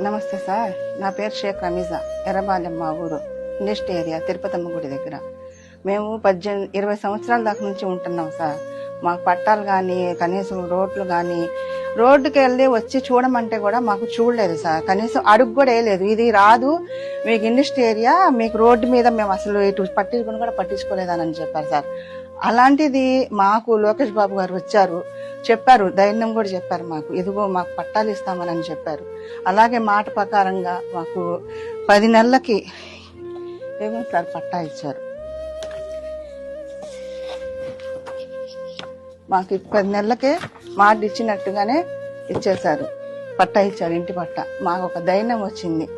నమస్తే సార్. నా పేరు షేక్ రమీజా. ఎర్రబాలెం మా ఊరు. నెక్స్ట్ ఏరియా తిరుపతమ్మ గుడి దగ్గర. మేము పద్దెనిమిది ఇరవై సంవత్సరాల దాకా నుంచి ఉంటున్నాం సార్. మాకు పట్టాలు కానీ కనీసం రోడ్లు కానీ రోడ్డుకి వెళ్ళి వచ్చి చూడమంటే కూడా మాకు చూడలేదు సార్. కనీసం అడుగు కూడా వేయలేదు. ఇది రాదు. మీకు ఇండస్ట్రీ ఏరియా మీకు రోడ్డు మీద మేము అసలు ఇటు పట్టించుకుని కూడా పట్టించుకోలేదని చెప్పారు సార్. అలాంటిది మాకు లోకేష్ బాబు గారు వచ్చారు. చెప్పారు ధైర్యం కూడా చెప్పారు మాకు. ఇదిగో మాకు పట్టాలు ఇస్తామని అని చెప్పారు. అలాగే మాట ప్రకారంగా మాకు పది నెలలకి ఏమంటారు పట్టా ఇచ్చారు. మాకు పది నెలలకే మాట ఇచ్చినట్టుగానే ఇచ్చేశారు. పట్టా ఇచ్చారు ఇంటి పట్టా. మాకు ఒక ధైర్యం వచ్చింది.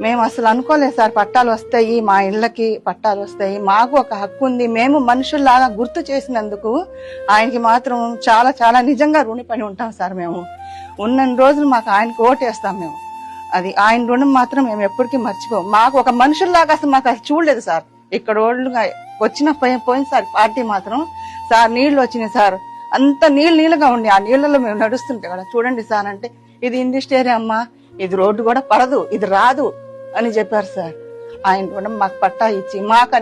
మేము అసలు అనుకోలేదు సార్ పట్టాలు వస్తాయి మా ఇళ్ళకి పట్టాలు వస్తాయి. మాకు ఒక హక్కు ఉంది. మేము మనుషుల్లాగా గుర్తు చేసినందుకు ఆయనకి మాత్రం చాలా చాలా నిజంగా రుణిపడి ఉంటాం సార్ మేము. ఉన్న రోజులు మాకు ఆయనకి ఓటేస్తాం మేము. అది ఆయన రుణం మాత్రం మేము ఎప్పటికీ మర్చిపోం మాకు ఒక మనుషుల్లాగా అసలు మాకు అది చూడలేదు సార్. ఇక్కడ ఓళ్ళుగా వచ్చిన పోయి- పోయిన సార్ పార్టీ మాత్రం సార్ నీళ్ళు వచ్చినాయి సార్. అంత నీళ్ళు నీళ్ళుగా ఉండి ఆ నీళ్ళలో మేము నడుస్తుంటే కదా చూడండి సార్ అంటే ఇది ఇండస్ట్రీ అమ్మా. ఇది రోడ్డు కూడా పడదు ఇది రాదు. అని చెప్పారు సార్. ఆయన కూడా మాకు పట్టా ఇచ్చి మాకు